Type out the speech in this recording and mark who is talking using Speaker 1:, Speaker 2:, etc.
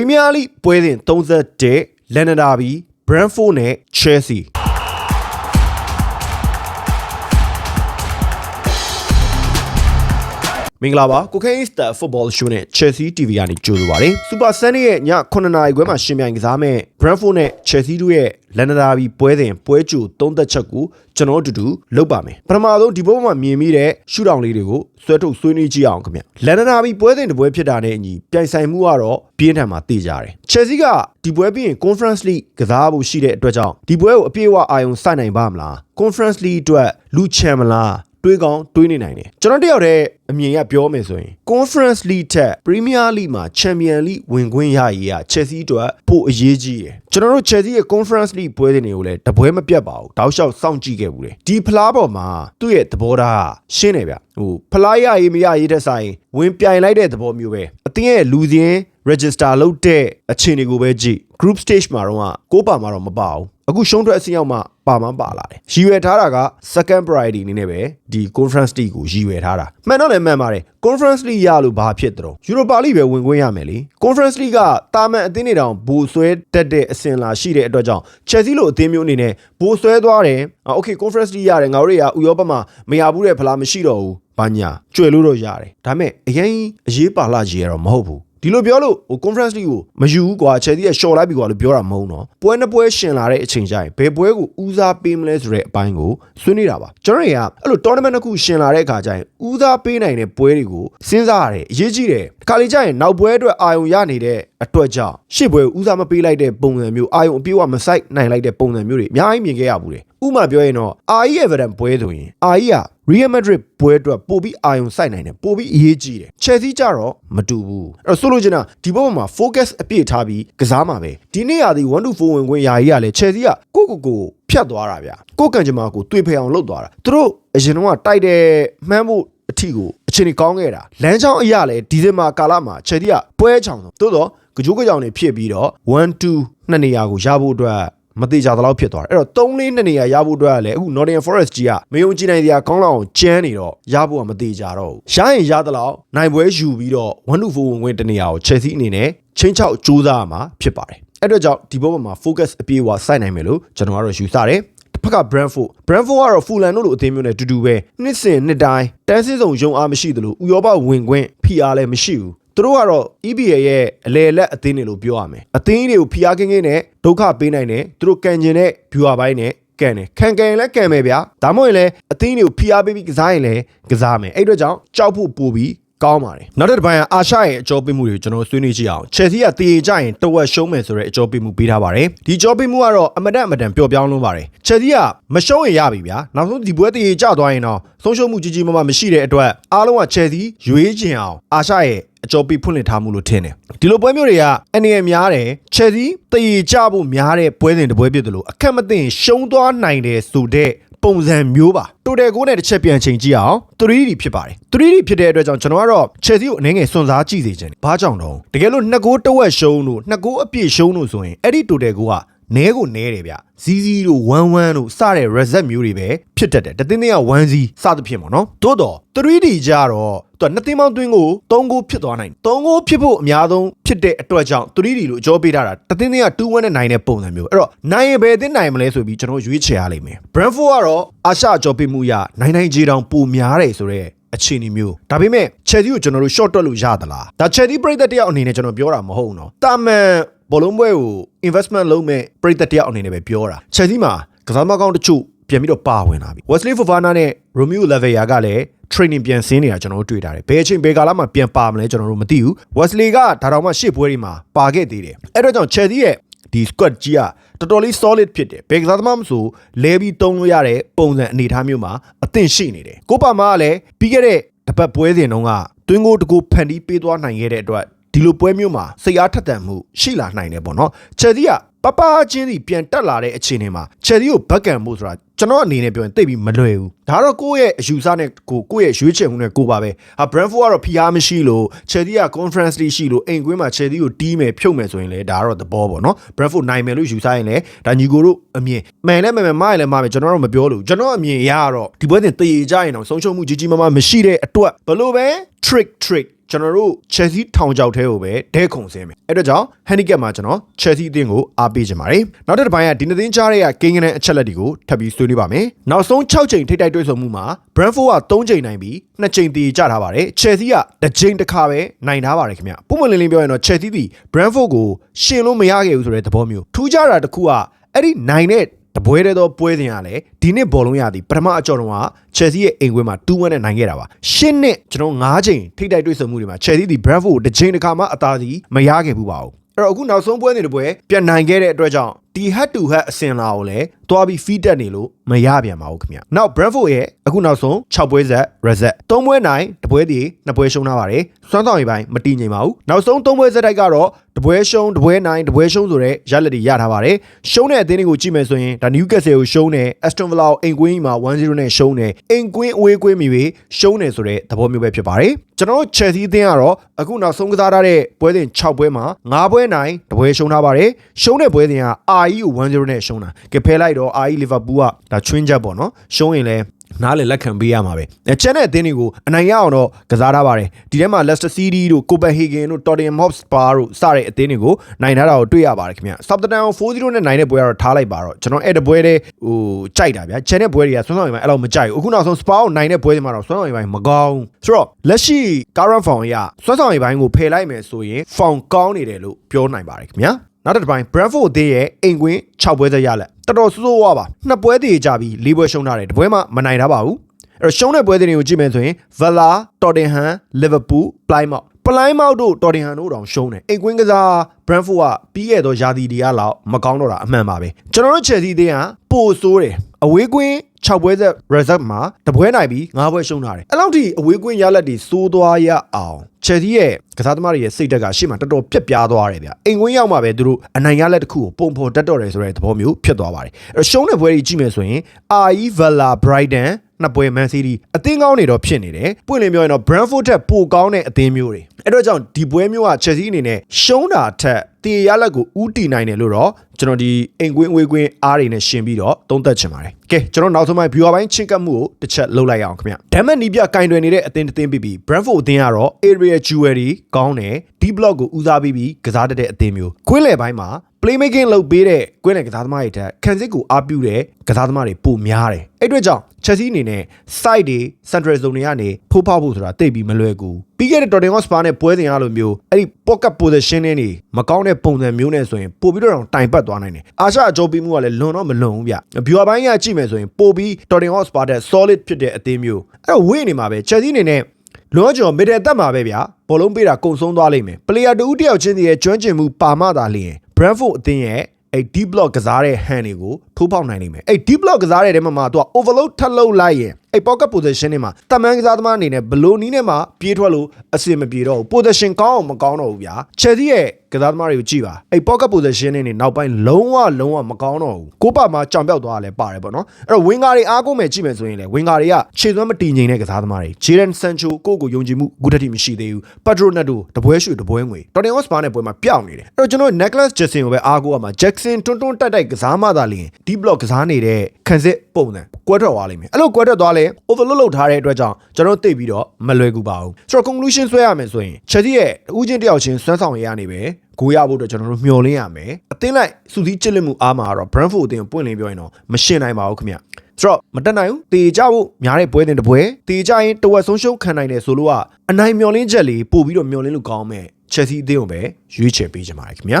Speaker 1: Premier League ပွဲစဉ်31လန်နာဘီ Brentford နဲ့ Chelsea မင်္ဂလာပါကိုကိန်းစတာဖုတ်ဘောရှိုးနဲ့ Chelsea TV ကနေကြိုဆိုပါရစေ။ Super Sunday ရဲ့ည9နာရီခွဲမှာရှင်ပြိုင်ကစားမဲ့ Brentford နဲ့ Chelsea တို့ရဲ့လန်နာဘီပွဲစဉ်ပွဲကြိုသုံးသက်ချက်ကိုကျွန်တော်တို့အတူတူလုပ်ပါမယ်။ပထမဆုံးဒီဘက်မှာမြင်မိတဲ့ရှူတောင်လေးတွေကိုဆွဲထုတ်ဆွေးနွေးကြည့်အောင်ခင်ဗျ။လန်နာဘီပွဲစဉ်တစ်ပွဲဖြစ်တာနဲ့အညီပြိုင်ဆိုင်မှုကတော့ပြင်းထန်မှာသိကြတယ်။ Chelsea ကဒီပွဲပြီးရင် Conference League ကစားဖို့ရှိတဲ့အတွက်ကြောင့်ဒီပွဲကိုအပြည့်အဝအာရုံစိုက်နိုင်ပါမလား။ Conference League အတွက်လူချန်မလား တွေးကောင်းတွေးနေနိုင်တယ်ကျွန်တော်တယောက်တည်းအမြင်ရပြောမယ်ဆိုရင် Conference League ထက် Premier League မှာ Champion League ဝင်ခွင့်ရရေးက Chelsea အတွက်ပိုအရေးကြီးတယ်ကျွန်တော်တို့ Chelsea ရဲ့ Conference League ပွဲစဉ်တွေကိုလည်းတပွဲမပြတ်ပါဘူးတောက်လျှောက်စောင့်ကြည့်ခဲ့ဘူးလေဒီဖလားပေါ်မှာသူ့ရဲ့သဘောထားရှင်းတယ်ဗျဟိုဖလားရရေးမရရေးတဲ့ဆိုင်ဝင်ပြိုင်လိုက်တဲ့သဘောမျိုးပဲအတင်းရဲ့လူစင်း register လုပ်တဲ့အခြေအနေကိုပဲကြည့် group stage မှာတော့ကိုပါမှာတော့မပါဘူးအခုရှုံးထွက်အဆင့်ရောက်မှပါမှပါလာတယ်ရည်ရွယ်ထားတာက second priority အနေနဲ့ပဲဒီ conference league ကိုရည်ရွယ်ထားတာမှန်တော့လည်းမှန်ပါတယ် conference league ရလို့ဘာဖြစ်တော့ Europa league ပဲဝင်ခွင့်ရမယ်လေ conference league ကတာမန်အသင်းတွေတောင်ဘူဆွဲတက်တဲ့အဆင့်လာရှိတဲ့အတွက်ကြောင့် Chelsea လိုအသင်းမျိုးအနေနဲ့ဘူဆွဲသွားတယ်အာ okay conference league ရတယ်ငါတို့တွေကဥရောပမှာမရဘူးတဲ့ဖလားမရှိတော့ဘူးဘာညာကျွယ်လို့တော့ရတယ်ဒါပေမဲ့အရင်အရေးပါလာကြီးရတော့မဟုတ်ဘူး ဒီလိုပြောလို့ဟို conference league ကိုမယူဘူးကွာ Chelsea က short လိုက်ပြီကွာလို့ပြောတာမဟုတ်တော့ပွဲနှစ်ပွဲရှင်လာတဲ့အချိန်ကျရင်ဘယ်ပွဲကိုဦးစားပေးမလဲဆိုတဲ့အပိုင်းကိုဆွေးနွေးတာပါကျွန်တော်တွေကအဲ့လို tournament တစ်ခုရှင်လာတဲ့အခါကျရင်ဦးစားပေးနိုင်တဲ့ပွဲတွေကိုစဉ်းစားရတယ်အရေးကြီးတယ်ခါလေးကျရင်နောက်ပွဲအတွက်အာရုံရနေတဲ့အတွက်ကြောင့်ရှေ့ပွဲဦးစားမပေးလိုက်တဲ့ပုံစံမျိုးအာရုံအပြည့်အဝမဆိုင်နိုင်လိုက်တဲ့ပုံစံမျိုးတွေအများကြီးမြင်ခဲ့ရဘူးလေဥမာပြောရင်တော့ RE Everton ပွဲဆိုရင် RE က Real Madrid ပွဲအတွက်ပို့ပြီးအာရုံစိုက်နိုင်တယ်ပို့ပြီးအရေးကြီးတယ် Chelsea ကြတော့မတူဘူးအဲ့တော့ဆိုလိုချင်တာဒီဘက်မှာ focus အပြည့်ထားပြီးကစားမှာပဲဒီနေ့ရာသီ1 to 4ဝင်ခွင့်ယာကြီးကလည်း Chelsea ကကိုကိုကိုဖြတ်သွားတာဗျကိုကန်ဂျမာကိုတွေးဖယ်အောင်လုပ်သွားတာသူတို့အရင်တော့တိုက်တဲ့မှန်းဖို့အထီကိုအချိန်ကြီးကောင်းခဲ့တာလမ်းချောင်းအရာလဲဒီဇင်ဘာကာလမှာ Chelsea ကပွဲချောင်ဆုံးသို့တော့ကြိုးကြောင်နေဖြစ်ပြီးတော့1 2နှစ်နေရာကိုရဖို့အတွက် မသေးကြသလောက်ဖြစ်သွားတယ်အဲ့တော့3လေးနှစ်နေရာရဖို့အတွက်ကလည်းအခု Nottingham Forest ကြီးကမယုံကြည်နိုင်စရာကောင်းလောက်အောင်ကျန်းနေတော့ရဖို့ကမသေးကြတော့ဘူးရရင်ရသလောက်နိုင်ပွဲယူပြီးတော့1 to 4ဝင်ဝင်တနေရာကို Chelsea အနေနဲ့ချင်းချောက်စူးစမ်းရမှာဖြစ်ပါတယ်အဲ့တော့ကြောင့်ဒီဘောပေါ်မှာ focus အပြည့်အဝစိုက်နိုင်မယ်လို့ကျွန်တော်ကတော့ယူဆတယ်ဖက်က Brentford Brentford ကတော့ Fulham တို့လိုအသင်းမျိုးနဲ့တူတူပဲနှစ်စဉ်နှစ်တိုင်းတန်းစင်းစုံယုံအားမရှိသလိုဥရောပဝင်ခွင့်ဖိအားလည်းမရှိဘူး သူတို့ကတော့ EBA ရဲ့အလေလက်အသင်းတွေလို့ပြောရမယ်အသင်းတွေကိုဖိအားကင်းကင်းနဲ့ဒုက္ခပေးနိုင်တယ်သူတို့ကန်ကျင်တဲ့ viewer ဘိုင်းနဲ့ကန်တယ်ခံကန်ရင်လည်းကန်မယ်ဗျာဒါမှမဟုတ်ရင်လည်းအသင်းတွေကိုဖိအားပေးပြီးကစားရင်လည်းကစားမယ်အဲ့အတွက်ကြောင့်ကြောက်ဖို့ပို့ပြီးကောင်းပါတယ်နောက်တစ်ပိုင်းကအာရှရဲ့အကြောပေးမှုတွေကိုကျွန်တော်ဆွေးနွေးကြည့်အောင် Chelsea ကတည်ကြရင်တဝက်ရှုံးမယ်ဆိုတဲ့အကြောပေးမှုပေးထားပါတယ်ဒီအကြောပေးမှုကတော့အမတန်အမတန်ပျော့ပြောင်းလုံးပါတယ် Chelsea ကမရှုံးရင်ရပြီဗျာနောက်ဆုံးဒီပွဲတည်ကြသွားရင်တော့ဆုံးရှုံးမှုကြီးကြီးမားမားမရှိတဲ့အတွက်အားလုံးက Chelsea ရွေးချင်အောင်အာရှရဲ့ အကျော်ပြီးဖွင့်လှစ်ထားမှုလို့ထင်တယ်ဒီလိုပွဲမျိုးတွေကအနေနဲ့များတယ် Chelsea တည်ကြဖို့များတဲ့ပွဲစဉ်တစ်ပွဲဖြစ်တယ်လို့အခက်မသိရှုံးသွားနိုင်တယ်ဆိုတဲ့ပုံစံမျိုးပါတိုတယ်ကိုနဲ့တစ်ချက်ပြန်ချိန်ကြည့်အောင် 3D ဖြစ်ပါတယ် 3D ဖြစ်တဲ့အတွက်ကြောင့်ကျွန်တော်ကတော့ Chelsea ကိုအနေငယ်စွန့်စားကြည့်စေချင်တယ်ဘာကြောင့်တော့တကယ်လို့နှစ်ကိုးတဝက်ရှုံးလို့နှစ်ကိုးအပြည့်ရှုံးလို့ဆိုရင်အဲ့ဒီတိုတယ်ကိုက နဲကိုနဲတယ်ဗျဇီးဇီးတို့ဝမ်းဝမ်းတို့စတဲ့ reset မျိုးတွေပဲဖြစ်တတ်တယ်တတင်းတင်းကဝမ်းစီးစသဖြင့်ပေါ့နော်သို့တော့ 3D ကြတော့သူကနှစ်သိန်းပေါင်းတွင်းကို3ကိုဖြစ်သွားနိုင်3ကိုဖြစ်ဖို့အများဆုံးဖြစ်တဲ့အတွက်ကြောင့် 3D လို့အကြောပေးထားတာတတင်းတင်းက2 1နဲ့နိုင်တဲ့ပုံစံမျိုးအဲ့တော့နိုင်ရင်ဘယ်အသင်းနိုင်မလဲဆိုပြီးကျွန်တော်ရွေးချယ်ရလိမ့်မယ် Brentford ကတော့အာရှအကြောပေးမှုရနိုင်နိုင်ခြေတောင်ပိုများတယ်ဆိုတော့အခြေအနေမျိုးဒါပေမဲ့ Chelsea ကိုကျွန်တော်တို့ short တွက်လို့ရသလားဒါ Chelsea ပြိသက်တယောက်အနေနဲ့ကျွန်တော်ပြောတာမဟုတ်ဘူးเนาะတာမန် ဘောလုံးပွဲကို investment လုပ်မဲ့ပြိသက်တယောက်အနေနဲ့ပဲပြောတာ Chelsea မှာကစားမကောင်းတချို့ပြန်ပြီးတော့ပါဝင်လာပြီ Wesley Fofana နဲ့ Romeo Lavia ကလည်း training ပြန်ဆင်းနေတာကျွန်တော်တို့တွေ့တာတယ်ဘယ်အချိန်ဘယ်ကာလမှာပြန်ပါမလဲကျွန်တော်တို့မသိဘူး Wesley ကဒါတောင်မှရှေ့ပွဲတွေမှာပါခဲ့သေးတယ်အဲ့တော့ကြောင့် Chelsea ရဲ့ဒီ squad ကြီးကတော်တော်လေး solid ဖြစ်တယ်ဘယ်ကစားသမားမဆိုလဲပြီးတုံးလို့ရတဲ့ပုံစံအနေအထားမျိုးမှာအသင့်ရှိနေတယ်ကိုပါမာကလည်းပြီးခဲ့တဲ့တပတ်ပွဲစဉ်တုန်းကတွင်းကိုတကူဖန်တီးပေးသွားနိုင်ခဲ့တဲ့အတွက် ဒီလိုပွဲမျိုးမှာစိတ်အားထက်သန်မှုရှိလာနိုင်တယ်ပေါ့နော်ချယ်ဆီကပပချင်းစီပြန်တက်လာတဲ့အခြေအနေမှာချယ်ဆီကိုဘက်ကန်မှုဆိုတာကျွန်တော်အနေနဲ့ပြောရင်တိတ်ပြီးမလွယ်ဘူးဒါတော့ကိုယ့်ရဲ့အယူဆနဲ့ကိုကိုယ့်ရဲ့ရွေးချယ်မှုနဲ့ကိုပါပဲဟာ Brentford ကတော့ဖိအားမရှိလို့ Chelsea က Conference League ရှိလို့အိမ်ကွင်းမှာ Chelsea ကိုတီးမယ်ဖြုတ်မယ်ဆိုရင်လည်းဒါကတော့သဘောပေါ့နော် Brentford နိုင်မယ်လို့ယူဆရင်လည်းဒါညီကိုတို့အမြင်မှန်လည်းမှန်မှန်မှားရင်လည်းမှားမယ်ကျွန်တော်တို့မပြောလို့ကျွန်တော်အမြင်အရကတော့ဒီပွဲစဉ်တည်ကြရင်တော့ဆုံးရှုံးမှုကြီးကြီးမားမားမရှိတဲ့အတွက်ဘလို့ပဲ trick trick ကျွန်တော်တို့ Chelsea ထောင်ချောက်ထဲကိုပဲဒဲခုံဆင်းမယ်အဲ့တော့ကြောင့် handicap မှာကျွန်တော် Chelsea အသင်းကိုအားပေးချင်ပါတယ်နောက်တစ်ပိုင်းကဒီနှစ်သင်းကြားရဲ့ကိန်းဂဏန်းအချက်လက်တွေကိုထပ်ပြီးဆွေးနွေးပါမယ်နောက်ဆုံး6ချိန်ထိပ်တိုက်တွေ့ဆုံမှုမှာ Brentford က3ချိန်နိုင်ပြီး2ချိန်တည်ကြထားပါတယ် Chelsea ကတစ်ချိန်တစ်ခါပဲနိုင်ထားပါတယ်ခင်ဗျပုံမှန်လင်းလင်းပြောရင်တော့ Chelsea ဒီ Brentford ကိုရှင်လို့မရခဲ့ဘူးဆိုတဲ့သဘောမျိုးထူးခြားတာတစ်ခုကအဲ့ဒီနိုင်တဲ့ တပွဲတဲ့တော့ပွဲစဉ်ရလဲဒီနှစ်ဘောလုံးရသည်ပထမအကြော်တော့က Chelsea ရဲ့အိမ်ခွဲမှာ2-1နဲ့နိုင်ခဲ့တာပါရှင်းနှစ်ကျွန်တော်9ချိန်ထိပ်တိုက်တွေ့ဆုံမှုတွေမှာ Chelsea ဒီ Brentford ကိုတစ်ချိန်တစ်ခါမှအသာစီမရခဲ့ဘူးပါဘူးအဲ့တော့အခုနောက်ဆုံးပွဲနေတဲ့ပွဲပြန်နိုင်ခဲ့တဲ့အတွက်ကြောင့်ဒီ head to head အစင်လာကိုလည်းတွားပြီး feed တက်နေလို့မရပြန်ပါဘူးခင်ဗျ။နောက် Brentford ရဲ့အခုနောက်ဆုံး6ပွဲဆက် reset 3ပွဲနိုင်တပွဲတည်2ပွဲရှုံးထားပါတယ်။စွမ်းဆောင်ရည်ပိုင်းမတည်ငြိမ်ပါဘူး။နောက်ဆုံး3ပွဲဆက်တိုက်ကတော့တပွဲရှုံးတပွဲနိုင်တပွဲရှုံးဆိုတဲ့ရလက်တွေရထားပါတယ်။ရှုံးတဲ့အသင်းတွေကိုကြည့်မယ်ဆိုရင်ဒါ Newcastle ကိုရှုံးတယ် Aston Villa ကိုအိမ်ကွင်းကြီးမှာ1-0နဲ့ရှုံးတယ်။အိမ်ကွင်းအဝေးကွင်းမီပြီးရှုံးတယ်ဆိုတဲ့သဘောမျိုးပဲဖြစ်ပါတယ်။ကျွန်တော်တို့ Chelsea အသင်းကတော့အခုနောက်ဆုံးကစားထားတဲ့ပွဲစဉ်6ပွဲမှာ9ပွဲနိုင်တပွဲရှုံးထားပါတယ်။ရှုံးတဲ့ပွဲစဉ်က RE ကို1-0နဲ့ရှုံးတာ။ကဲဖဲလိုက်တော့ RE Liverpool ကဒါချွင်းချက်ပေါ့နော်။ရှုံးရင်လည်းနားလေလက်ခံပေးရမှာပဲ။အဲကျန်တဲ့အသင်းတွေကိုအနိုင်ရအောင်တော့ကစားထားပါတယ်။ဒီထဲမှာ Leicester City တို့ Copenhagen တို့ Tottenham Hotspur တို့စတဲ့အသင်းတွေကိုနိုင်ထားတာကိုတွေ့ရပါတယ်ခင်ဗျ။ Southampton ကို4-0နဲ့နိုင်တဲ့ပွဲကတော့ထားလိုက်ပါတော့ကျွန်တော်အဲ့တပွဲတည်းဟိုကြိုက်တာဗျာ။ကျန်တဲ့ပွဲတွေကဆွမ်းဆောင်ရည်ပိုင်းအဲ့လိုမကြိုက်ဘူး။အခုနောက်ဆုံး Spurs ကိုနိုင်တဲ့ပွဲတွေမှာတော့ဆွမ်းဆောင်ရည်ပိုင်းမကောင်းဘူး။ဆိုတော့လက်ရှိ current form အရဆွမ်းဆောင်ရည်ပိုင်းကိုဖယ်လိုက်မယ်ဆိုရင် form ကောင်းနေတယ်လို့ပြောနိုင်ပါတယ်ခင်ဗျာ။ နောက်တစ်ပိုင်း Brentford အသင်းရဲ့အိမ်ကွင်း6ပွဲသက်ရလက်တော်တော်ဆိုးဆိုးဝါးပါနှစ်ပွဲတည်ကြပြီး၄ပွဲရှုံးထားတယ်တပွဲမှမနိုင်ထားပါဘူး အဲ့တော့ရှုံးတဲ့ပွဲတွေကိုကြည့်မယ်ဆိုရင် Villa, Tottenham, Liverpool, Plymouth ပလိုင်းမောက်တို့တော်တင်ဟန်တို့တောင်ရှုံးတယ်အိမ်ကွင်းကစား Brentford ကပြီးခဲ့သောရာသီတွေကလောက်မကောင်းတော့တာအမှန်ပါပဲကျွန်တော်တို့ Chelsea အသင်းကပိုဆိုးတယ်အဝေးကွင်း6ပွဲဆက် result မှာတပွဲနိုင်ပြီး9ပွဲရှုံးထားတယ်အဲ့လောက်ထိအဝေးကွင်းရလက်တွေစိုးသွားရအောင် Chelsea ရဲ့ကစားသမားတွေရဲ့စိတ်ဓာတ်ကရှေ့မှာတော်တော်ပြက်ပြားသွားတယ်ဗျအိမ်ကွင်းရောက်မှပဲသူတို့အနိုင်ရလက်တစ်ခုကိုပုံဖော်တတ်တော့တယ်ဆိုတဲ့သဘောမျိုးဖြစ်သွားပါတယ်အဲ့တော့ရှုံးတဲ့ပွဲတွေကြည့်မယ်ဆိုရင် RE Villa Brighton နှစ်ပွဲ Man City အသင်းကောင်းတွေတော့ဖြစ်နေတယ်ပွင့်လင်းပြောရင်တော့ Brentford ထက်ပိုကောင်းတဲ့အသင်းမျိုးတွေအဲ့တော့ကြောင့်ဒီပွဲမျိုးက Chelsea အနေနဲ့ရှုံးတာထက်တေရလက်ကိုဥတီနိုင်တယ်လို့တော့ကျွန်တော်ဒီအိမ်ကွင်းအဝေးကွင်းအားတွေနဲ့ရှင်ပြီးတော့သုံးသပ်ချင်ပါတယ်ကဲကျွန်တော်နောက်ဆုံးပိုင်း viewer ပိုင်းချင်းကပ်မှုကိုတစ်ချက်လှုပ်လိုက်ရအောင်ခင်ဗျဒမ်မတ်နီးပြကင်တွယ်နေတဲ့အသင်းတစ်သင်းပြီးပြီး Brentford အသင်းကတော့ area jewelry ကောင်းတယ် D block ကိုဦးစားပေးပြီးကစားတတ်တဲ့အသင်းမျိုးကွင်းလယ်ပိုင်းမှာ playmaking လုပ်ပေးတဲ့ကွင်းလယ်ကစားသမားတွေထက်ခံစစ်ကိုအားပြုတဲ့ကစားသမားတွေပိုများတယ်အဲ့အတွက်ကြောင့် Chelsea အနေနဲ့ side တွေ central zone တွေကနေဖိုးဖောက်ဖို့ဆိုတာတိတ်ပြီးမလွယ်ကူ ပြီးခဲ့တဲ့ Tottenham Hotspur နဲ့ပွဲစဉ်ရလိုမျိုးအဲ့ဒီ pocket position တွေနေမကောင်းတဲ့ပုံစံမျိုးနဲ့ဆိုရင်ပို့ပြီးတော့တိုင်ပတ်သွားနိုင်တယ်အာရှအကျိုးပေးမှုကလည်းလွန်တော့မလွန်ဘူးဗျ viewer ဘိုင်းကကြည့်မယ်ဆိုရင်ပို့ပြီး Tottenham Hotspur တဲ့ solid ဖြစ်တဲ့အသင်းမျိုးအဲ့တော့ဝေ့နေမှာပဲ Chelsea အနေနဲ့လွန်ကျော်မီဒယ်တက်မှာပဲဗျာဘောလုံးပေးတာကုံဆုံးသွားလိမ့်မယ်ပလေယာတူဦးတယောက်ချင်းစီရဲ့ကျွမ်းကျင်မှုပါမသာလျင် Brentford အသင်းရဲ့ အဲ့ deep block ကစားတဲ့ hand တွေကိုထိုးပေါက်နိုင်နိုင်မယ်အဲ့ deep block ကစားတဲ့တဲမှာမှာသူက overload ထပ်လုပ်လိုက်ရင်အဲ့ pocket position တွေမှာတမန်ကစားသမားအနေနဲ့ဘလိုနီးနဲ့မှပြေးထွက်လို့အဆင်မပြေတော့ဘူး position ကောင်းအောင်မကောင်းတော့ဘူးဗျာ Chelsea ရဲ့ ကစားသမားတွေကိုကြည့်ပါအဲ့ pocket position တွေနေနောက်ပိုင်းလုံးဝလုံးဝမကောင်းတော့ဘူးကိုပမှာကြောင်ပြောက်သွားတာလည်းပါတယ်ပေါ့နော်အဲ့တော့ winger တွေအားကိုးမယ်ကြည့်မယ်ဆိုရင်လေ winger တွေကခြေသွမ်းမတည်ငြိမ်တဲ့ကစားသမားတွေ Jadon Sancho ကိုယ့်ကိုယုံကြည်မှုအခုတည်းမရှိသေးဘူး Pedro Neto တပွဲရွှေတပွဲငွေ Tottenham Hotspur နဲ့ပွဲမှာပျောက်နေတယ်အဲ့တော့ကျွန်တော် Nicholas Jackson ကိုပဲအားကိုးရမှာ Jackson တွန်းတွန်းတိုက်တိုက်ကစားမှသာလျင် deep block ကစားနေတဲ့ခံစစ်ပုံစံကွဲထွက်သွားလိမ့်မယ်အဲ့လိုကွဲထွက်သွားလဲ overload လုပ်ထားတဲ့အတွက်ကြောင့်ကျွန်တော်သိပြီးတော့မလွယ်ကူပါဘူးဆိုတော့ conclusion ဆွဲရမယ်ဆိုရင် Chelsea ရဲ့ဦးချင်းတယောက်ချင်းစွမ်းဆောင်ရရနေပဲ ကိုရဖို့အတွက်ကျွန်တော်တို့မျှော်လင့်ရမယ်အသင်းလိုက်စူးစီးချစ်လက်မှုအားမှာတော့ Brentford အသင်းကိုပွင့်လင်းပြောရင်တော့မရှင်းနိုင်ပါဘူးခင်ဗျဆိုတော့မတက်နိုင်ဘူးတေကြဖို့များတဲ့ပွဲတင်တစ်ပွဲတေကြရင်တဝက်ဆုံးရှုံးခံနိုင်တယ်ဆိုလို့ကအနိုင်မျောလင်းချက်လေးပို့ပြီးတော့မျောလင်းလို့ကောင်းမဲ့ Chelsea အသင်းကိုပဲရွေးချယ်ပေးကြပါရခင်ဗျာ